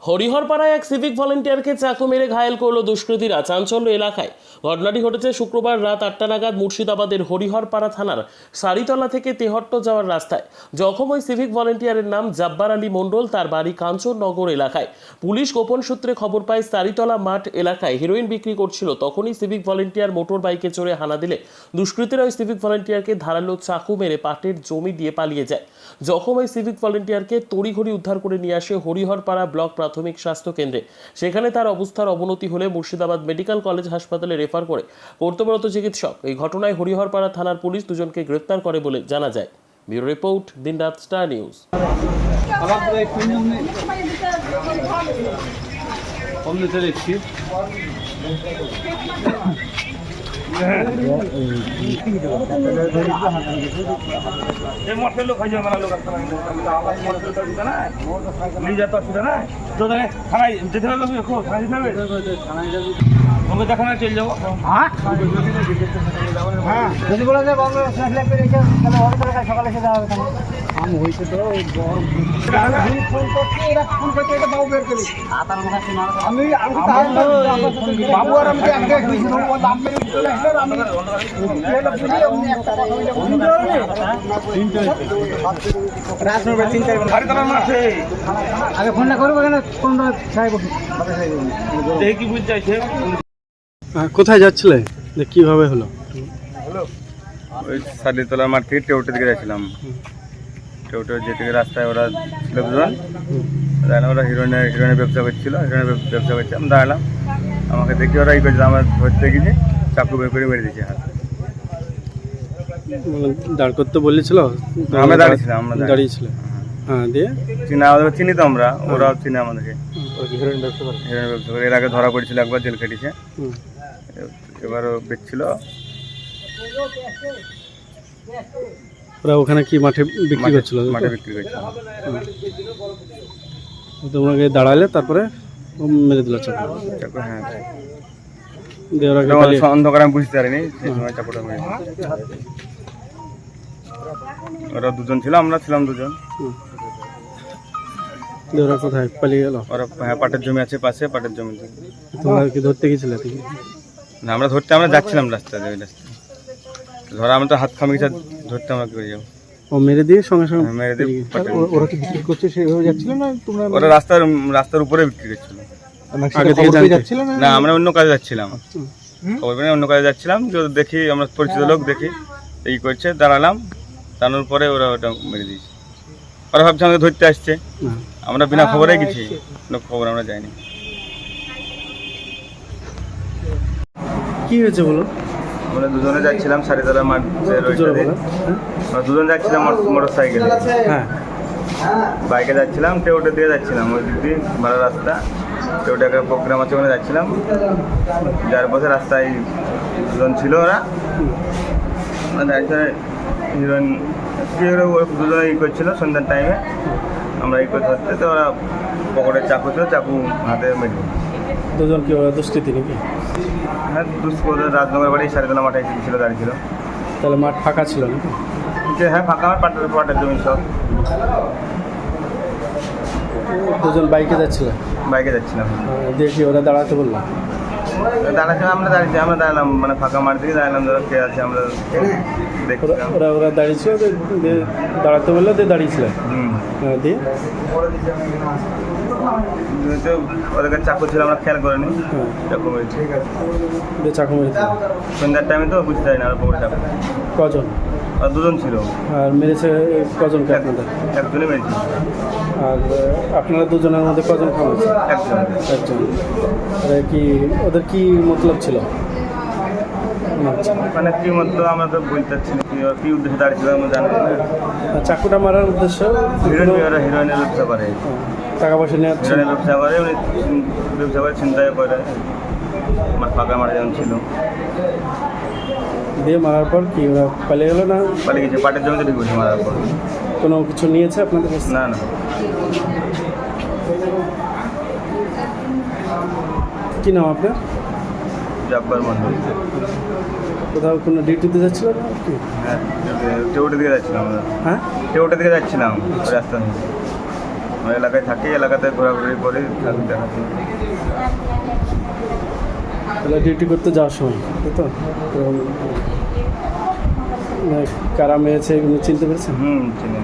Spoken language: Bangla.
হরিহরপাড়ায় এক সিভিক ভলেন্টিয়ারকে চাকু মেরে ঘায়েল করল দুষ্কৃতীরা চাঞ্চল্য এলাকায়। ঘটনাটি ঘটেছে শুক্রবার রাত আটটা নাগাদ মুর্শিদাবাদের হরিহরপাড়া থানার সারিতলা থেকে তেহট্ট যাওয়ার রাস্তায়। জখম ওই সিভিক ভলেন্টিয়ারের নাম জাব্বার আলী মণ্ডল, তার বাড়ি কাঞ্চননগর এলাকায়। পুলিশ গোপন সূত্রে খবর পায়, সারিতলা মাঠ এলাকায় হিরোইন বিক্রি করছিল। তখনই সিভিক ভলেন্টিয়ার মোটর বাইকে চড়ে হানা দিলে দুষ্কৃতীরা ওই সিভিক ভলেন্টিয়ারকে ধারালো চাকু মেরে পাটের জমি দিয়ে পালিয়ে যায়। জখম ওই সিভিক ভলেন্টিয়ারকে তড়িঘড়ি উদ্ধার করে নিয়ে আসে হরিহরপাড়া ব্লক প্রাথমিক স্বাস্থ্য কেন্দ্রে। সেখানে তার অবস্থার অবনতি হলে মুর্শিদাবাদ মেডিকেল কলেজ হাসপাতালে রেফার করে কর্তব্যরত চিকিৎসক। এই ঘটনায় হরিহরপাড়া থানার পুলিশ দুজনকে গ্রেপ্তার করে বলে জানা যায়। Bureau report, Dinraat star news. থানায় যেতে হবে। থানায় যেতে হবে। ওকে দেখানো চলে যাব। যদি বলা যায় বন্ধ ফ্ল্যাশ লাইট রেখে তাহলে হবে তাহলে সকালে এসে হবে আম হয়েছে তো ফোন করছি এরা ফোন করছে এটা বাবু বের করি আমি আমি বাবু আর আমি এক এক ও দাম মেরে চলে আসলো আমি এটা বুঝি আমি একটা কথা বলে রাত নবে তিন চার বাড়ি তারা মাঠে। আগে ফোনটা করব কেন ফোনটা ছাই বসে দেখে বুঝতে চাইছে হ্যাঁ, কোথায় যাচ্ছিলে? কীভাবে হলো? ওই সালিতলা মাঠ থেকে টেউটের দিকে যাচ্ছিলাম। টেউটে যেতে গিয়ে রাস্তায় ওরা ছিল দুজন দাঁড়ালাম ওরা হিরোইনের হিরোইনের ব্যবসা করছিল হিরোইনের ব্যবসা করছে। আমি দাঁড়ালাম। আমাকে দেখে ওরা ই করছে আমার ধরতে গেছে চাকু বের করে মেরে দিয়েছে হাত। মানে দাঁড় করতে বলেছিল? আমরা দাঁড়িয়েছিলাম আমরা দাঁড়িয়ে- দাঁড়িয়েছিল। হ্যাঁ দিয়ে? চিনা আমাদের চিনি তো আমরা ওরাও চিনে আমাদেরকে। হিরোইন ব্যবসা করে? এর আগে ধরা পড়েছিল একবার জেল কেটেছে হুম। এবারও বেচছিল ওরা ওখানে কি মাঠে বিক্রি করছিল? মাঠে বিক্রি করছিল। তোমাকে দাঁড়ালে তারপরে মেরে দিল হ্যাঁ। অন্ধকার আমি বুঝতে পারিনি সেই সময় চাকুটা মেরে ওরা দুজন ছিল আমরা ছিলাম দুজন। ওরা কোথায় পালিয়ে গেল? ওরা হ্যাঁ পাটের জমি আছে পাশে পাটের জমি তোমরা কি ধরতে গেছিলে? তুমি না আমরা ধরতে আমরা যাচ্ছিলাম রাস্তা দিয়ে ওই রাস্তা ধরা আমরা তো হাত খামিয়ে ধরতে আমরা করে যাব। ও মেরে দিয়ে সঙ্গে সঙ্গে হ্যাঁ, মেরে দিয়ে ওরা কি বিক্রি করছে সেভাবে যাচ্ছিল না তোমরা? ওরা রাস্তার রাস্তার উপরে বিক্রি করছিল। আগে থেকে যাচ্ছিল না? না আমরা অন্য কাজে যাচ্ছিলাম। খবর পেয়ে অন্য কাজে যাচ্ছিলাম তো দেখি আমরা পরিচিত লোক দেখি এই করছে দাঁড়ালাম দাঁড়ানোর পরে ওরা ওটা মেরে দিয়েছে। ওরা ভাবছে আমাকে ধরতে আসছে। হ্যাঁ। আমরা বিনা খবরে গেছি কোনো খবর আমরা যাইনি। কি হয়েছে বলো? আমরা দুজনে যাচ্ছিলাম সারিতলা মাঠের ওইটাতে হ্যাঁ? আমরা দুজন যাচ্ছিলাম মোটর সাইকেলে হ্যাঁ। বাইকে যাচ্ছিলাম টেউটে দিয়ে যাচ্ছিলাম ওই দিক দিয়ে ভালো রাস্তা। টেউটে একটা প্রোগ্রাম আছে ওখানে যাচ্ছিলাম। যার পথে রাস্তায় দুজন ছিল ওরা। একজনে হিরোইন দুজনে ই করছিল সন্ধ্যার টাইমে আমরা ই করে ধরতে তো ওরা পকেটে চাকু ছিল চাকু হাতে মেরে দুজন কি ওরা দুষ্কৃতি নাকি? হ্যাঁ দুষ্কর রাজনগর বাড়ি সারিতলা মাঠে ছিল দাঁড়িয়ে তাহলে মাঠ ফাঁকা ছিল নাকি? যে হ্যাঁ ফাঁকা আমার পাটের পাটের জমি সব। দুজন বাইকে যাচ্ছিল? বাইকে যাচ্ছিলাম। দেখি ওরা দাঁড়াতে বলল? দাঁড়াচ্ছিলাম আমরা দাঁড়িয়েছি আমরা দাঁড়ালাম মানে ফাঁকা মাঠ দিয়ে দাঁড়ালাম ধরো কে আছে আমরা ওরা ওরা ওরা দাঁড়িয়েছিল দিয়ে- দিয়ে দাঁড়াতে বলল দিয়ে দাঁড়িয়েছিল হ্যাঁ, দিয়ে? ওদের কাছে চাকু ছিল আমরা খেয়াল করিনি। হ্যাঁ। চাকু মেরেছি দিয়ে চাকু মেরেছিল সন্ধ্যার টাইমে তো বুঝতে পারি না আর চাকু কজন? আর দুজন ছিল। আর মেরেছে আপনাদের? একজনই মেরেছি। আর আপনারা দুজনের মধ্যে কজন খাওয়াচ্ছে একজন। একজন। আর কি ওদের কি মতলব ছিল? আচ্ছা। মানে কি মতো আমরা তো বলতে পারছি না কি উদ্দেশ্যে দাঁড়িয়েছিল আমরা জানি না। চাকুটা মারার উদ্দেশ্য? হিরোইন ওরা হিরোইনের ব্যবসা করে। টাকা পয়সা ছিল? হিরোইনের ব্যবসা করে উনি ব্যবসা করে চিন্তায় করে। আমার ফাঁকা মারা যেমন ছিল। দিয়ে মারার পর কি ওরা পালিয়ে গেলো না? পালিয়ে গেছে পাটের জমিতে ঢুকেছে মারার পর। কোনো কিছু নিয়েছে আপনাদের না না। কি নাম আপনার? জব্বার মন্ডল কোথাও কোনো ডিউটিতে যাচ্ছিল না কি? হ্যাঁ টেউটে দিকে যাচ্ছিলাম আমরা। হ্যাঁ? টেউটে দিকে যাচ্ছিলাম রাস্তা এলাকায় থাকি এলাকাতে ঘোরাঘুরি করি তাহলে ডিউটি করতে যাওয়ার সময় তাই তো? কারা মেরেছে এগুলো চিনতে পেরেছে হুম চিনি।